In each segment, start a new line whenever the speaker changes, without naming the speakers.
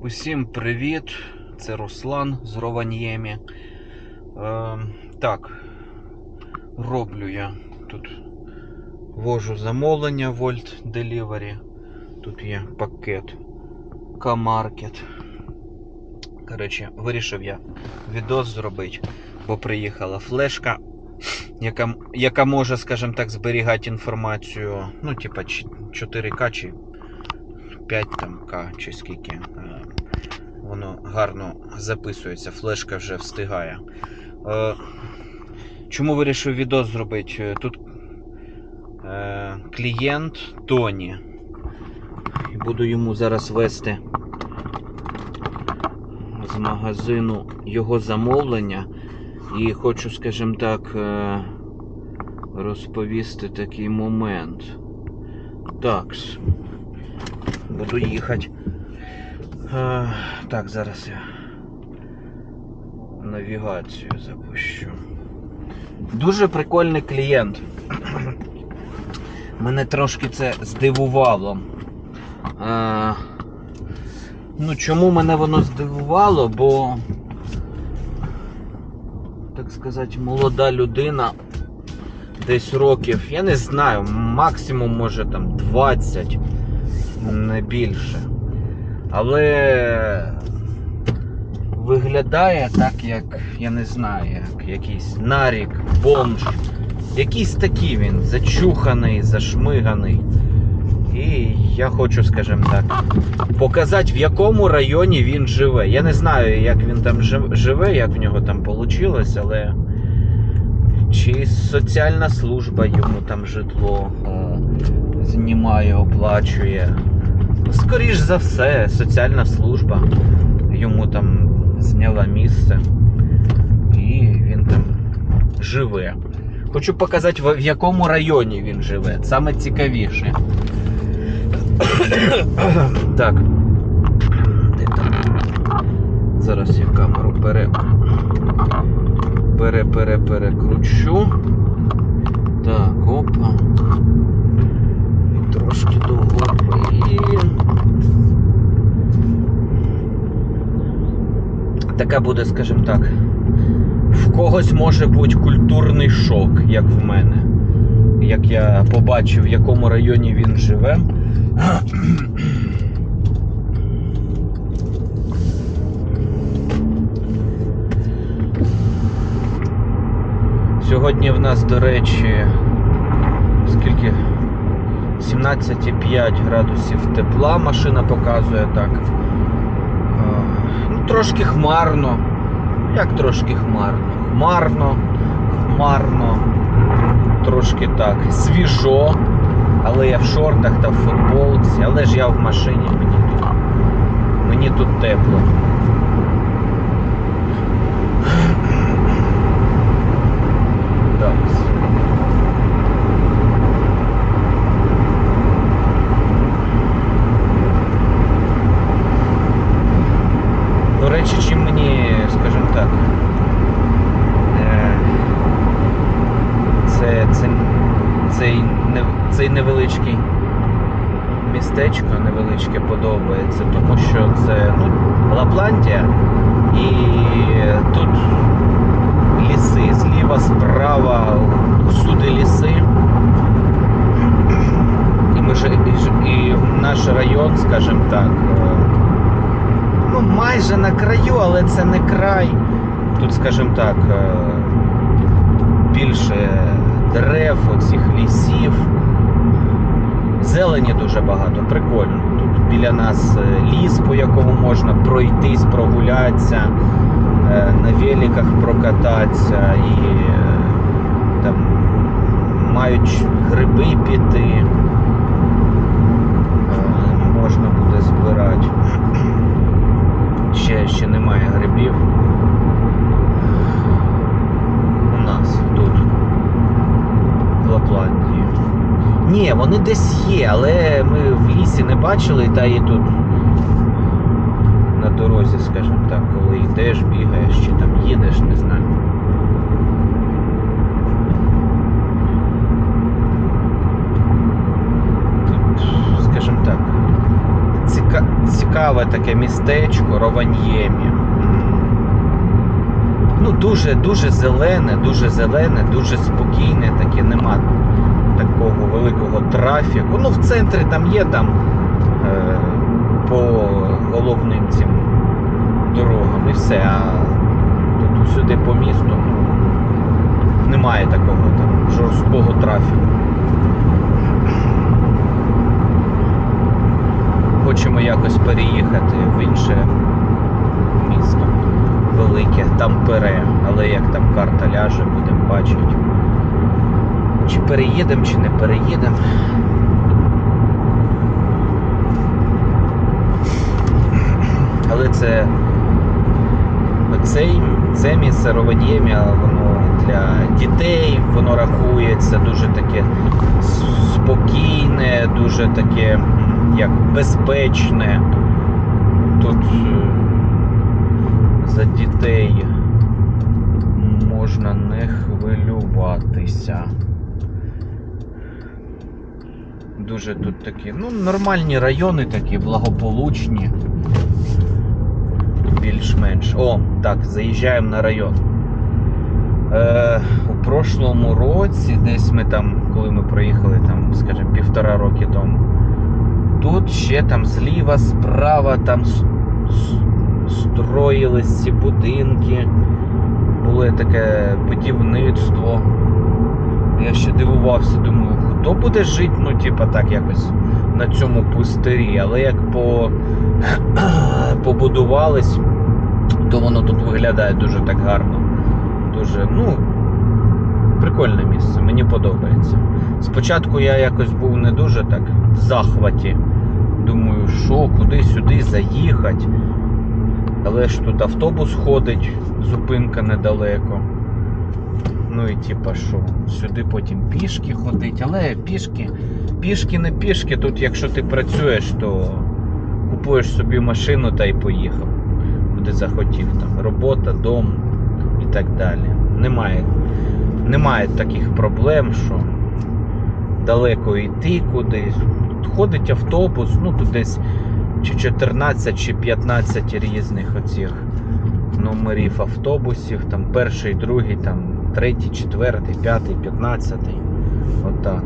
Усім привіт! Це Руслан з Рованьємі. Е, так, роблю я тут вожу замовлення Volt Delivery. Тут є пакет К-Market. Коротше, вирішив я відос зробити, бо приїхала флешка, яка, яка може, скажімо так, зберігати інформацію, ну, типа 4К чи 5 там К чи скільки. Воно гарно записується, флешка вже встигає. Е, Чому вирішив відео зробити? Е, Тут е, клієнт Тоні. Буду йому зараз вести з магазину його замовлення. І хочу, скажімо так, е, розповісти такий момент. Такс. Буду їхати. Так, зараз я навігацію запущу. Дуже прикольний клієнт. Мене трошки це здивувало. Е, Ну, чому мене воно здивувало? Бо, так сказати, молода людина десь років, я не знаю, максимум може там 20, не більше. Але виглядає так, як, я не знаю, як якийсь нарік, бомж. Якийсь такий він, зачуханий, зашмиганий. І я хочу, скажімо так, показати, в якому районі він живе. Я не знаю, як він там живе, як в нього там вийшло, але чи соціальна служба йому там житло знімає, оплачує. Скоріш за все, соціальна служба йому там зняла місце. І він там живе. Хочу показати, в в якому районі він живе. Саме цікавіше. Так. Де там? Зараз я камеру пере. Пере, пере, перекручу. Так, опа. І трошки довго. І... Така буде, скажімо так. В когось може бути культурний шок, як в мене. Як я побачив, в якому районі він живе. Сьогодні в нас, до речі, скільки? 17,5 градусів тепла машина показує так. Трошки хмарно. Як трошки хмарно? Хмарно, хмарно, трошки так. Свіжо. Але я в шортах та в футболці, але ж я в машині, мені тут, мені тут тепло. Так. До речі, чим мені, скажімо так, е, це, це, цей, не- цей невеличкий містечко невеличке подобається, тому що це ну, Лапландія і тут ліси зліва, справа, усюди ліси. І, ми ж, і наш район, скажімо так, е, ну майже на краю, але це не край. Тут, скажімо так, е, більше дерев, оцих лісів. Зелені дуже багато, прикольно. Тут біля нас е, ліс, по якому можна пройтись, прогулятися, е, на великах прокататися і е, там мають гриби піти. Можна буде збирати. Ще, ще немає грибів. У нас тут, в Лапландії. Ні, вони десь є, але ми в лісі не бачили, та і тут на дорозі, скажімо так, коли йдеш, бігаєш чи там їдеш, не знаю. Тут, скажімо так, ціка... цікаве таке містечко Рованьємі. Ну, дуже, дуже зелене, дуже зелене, дуже спокійне таке, нема такого великого трафіку. Ну, в центрі там є там е, по головним цим дорогам і все. А тут сюди по місту ну, немає такого там жорсткого трафіку. Хочемо якось переїхати в інше місто велике, там пере, але як там карта ляже, будемо бачити. Чи переїдемо, чи не переїдемо. Але це оцей, це місце Рованємія, воно для дітей, воно рахується дуже таке спокійне, дуже таке як безпечне. Тут е, за дітей можна не хвилюватися. Дуже тут такі, ну, нормальні райони такі, благополучні. Більш-менш. О, так, заїжджаємо на район. Е, у прошлому році, десь ми там, коли ми проїхали, там, скажімо, півтора роки тому, тут ще там зліва, справа, там строїлись ці будинки, було таке будівництво. Я ще дивувався, думаю, хто буде жити, ну, типа так якось на цьому пустирі. Але як по... побудувались, то воно тут виглядає дуже так гарно. Дуже, ну, прикольне місце, мені подобається. Спочатку я якось був не дуже так в захваті. Думаю, що, куди сюди заїхати. Але ж тут автобус ходить, зупинка недалеко. Ну і типа що, сюди потім пішки ходить, але пішки, пішки не пішки. Тут, якщо ти працюєш, то купуєш собі машину та й поїхав. Куди захотів. Там робота, дом і так далі. Немає, немає таких проблем, що далеко йти кудись. Ходить автобус, ну тут десь чи 14, чи 15 різних оцих номерів автобусів, там перший, другий, там третій, четвертий, п'ятий, п'ятнадцятий. Отак.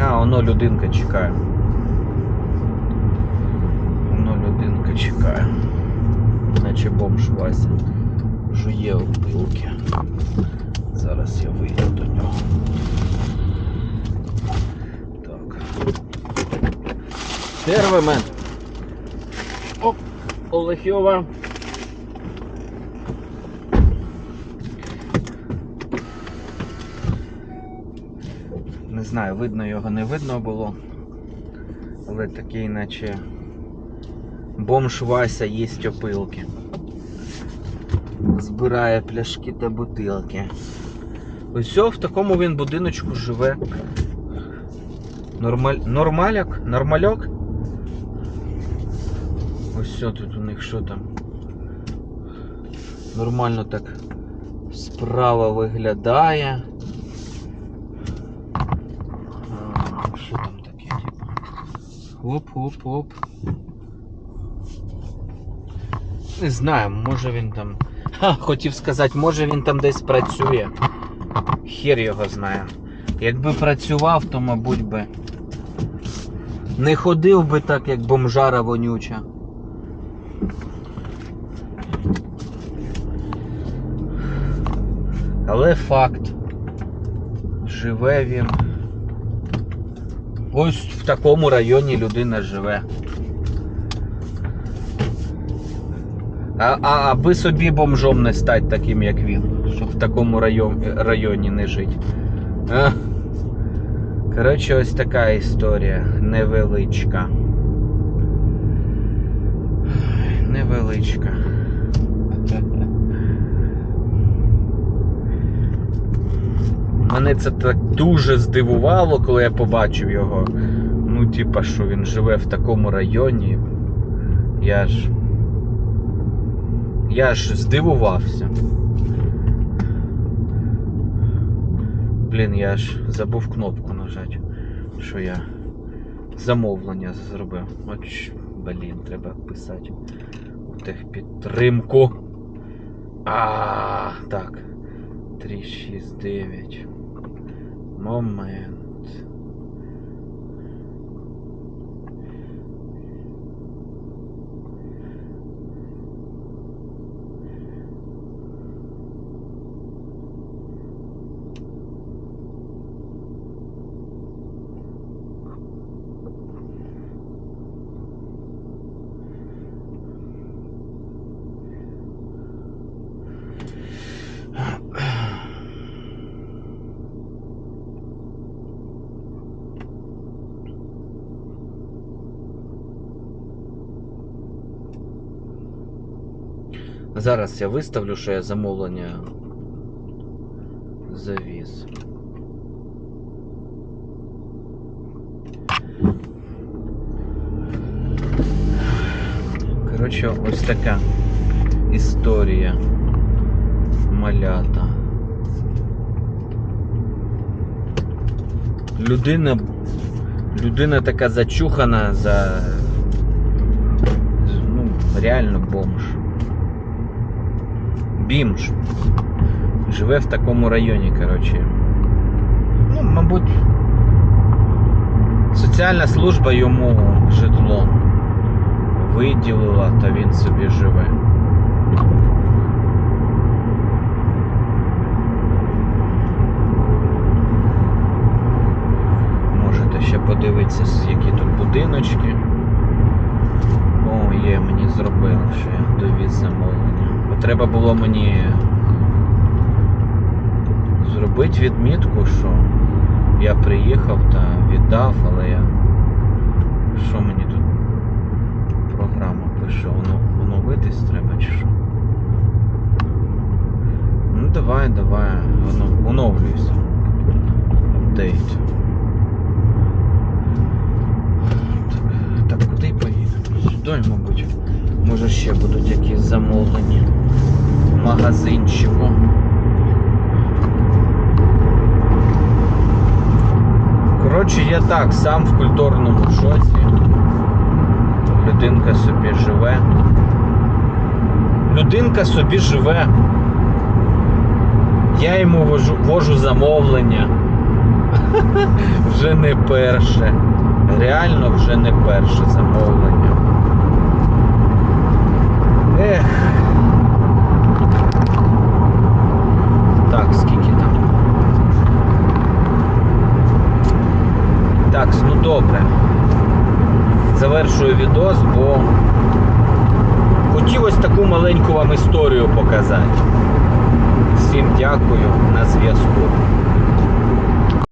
А, воно людинка чекає. Воно людинка чекає. Наче бомж Вася. Жує опилки. Зараз я вийду до нього. Так. Тервемен. Оп, Олехьова. Не знаю, видно його, не видно було. Але такий, наче бомж Вася їсть опилки. Збирає пляшки та бутилки. Ось в такому він будиночку живе. Нормаль... Нормаляк? Нормальок? Ось все тут у них що там. Нормально так справа виглядає. Що там таке, типу? Хоп-хоп-хоп. Не знаю, може він там. Ха, хотів сказати, може він там десь працює. Хер його знає. Якби працював, то мабуть би. Не ходив би так, як бомжара вонюча. Але факт. Живе він. Ось в такому районі людина живе. А, а аби собі бомжом не стати таким, як він, щоб в такому район, районі не жити. Коротше, ось така історія невеличка. Невеличка. Мене це так дуже здивувало, коли я побачив його. Ну, типа, що він живе в такому районі. Я ж. Я ж здивувався. Блін, я ж забув кнопку нажати. що я замовлення зробив. От, блін, треба писати техпідтримку. А, так. 369. Момент. Зараз я виставлю, що я замовлення завіз. Коротше, ось така історія малята. Людина, людина така зачухана за ну, реально бомж. Бімж. Живе в такому районі, коротше. Ну, мабуть, соціальна служба йому житло виділила, та він собі живе. Можете ще подивитися, які тут будиночки. О, є, мені зробили, що я довіз замовлення. Треба було мені зробити відмітку, що я приїхав та віддав, але я. Що мені тут програма пише? Оновитись треба чи що? Ну давай, давай, оно- оновлюйся. Апдейт. Так, так, куди поїдемо? Сюди, мабуть. Може ще будуть якісь замовлення. Магазинчику. Коротше, я так, сам в культурному шоці. Людинка собі живе. Людинка собі живе. Я йому вожу, вожу замовлення. Вже не перше. Реально вже не перше замовлення. Ех. Так, скільки там? Так, ну добре. Завершую відос, бо хотів ось таку маленьку вам історію показати. Всім дякую на зв'язку.